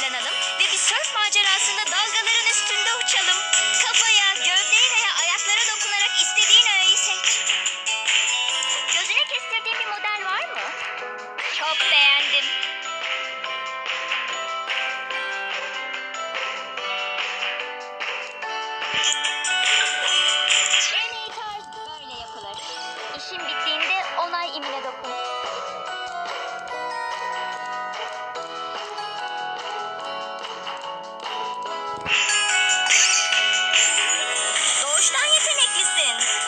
Sörf macerasında dalgaların üstünde uçalım. Kafaya, gövdeye veya ayaklara dokunarak istediğin öğeyi seç. Gözüne kestirdiğin bir model var mı? Çok beğendim. Kaç tane yeteneklisin?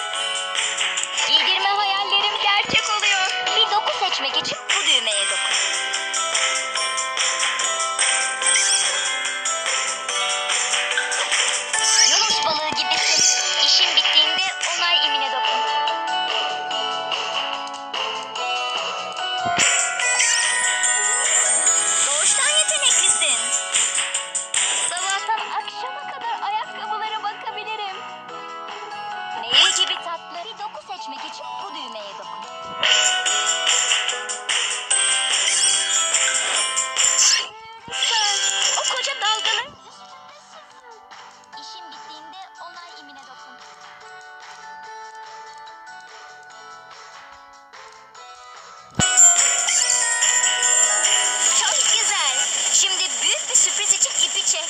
Büyük bir sürpriz için ipi çek.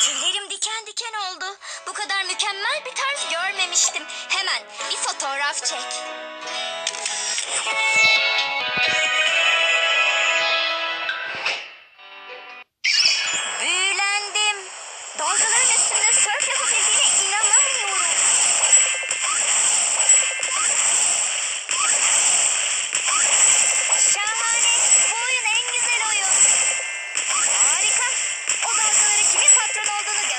Tüylerim diken diken oldu. Bu kadar mükemmel bir tarz görmemiştim. Hemen bir fotoğraf çek. dalgaların üstünde sörf yapabildiğine inanamıyorum. Şahane. Bu oyun en güzel oyun. Harika. O dalgaları kimin patron olduğunu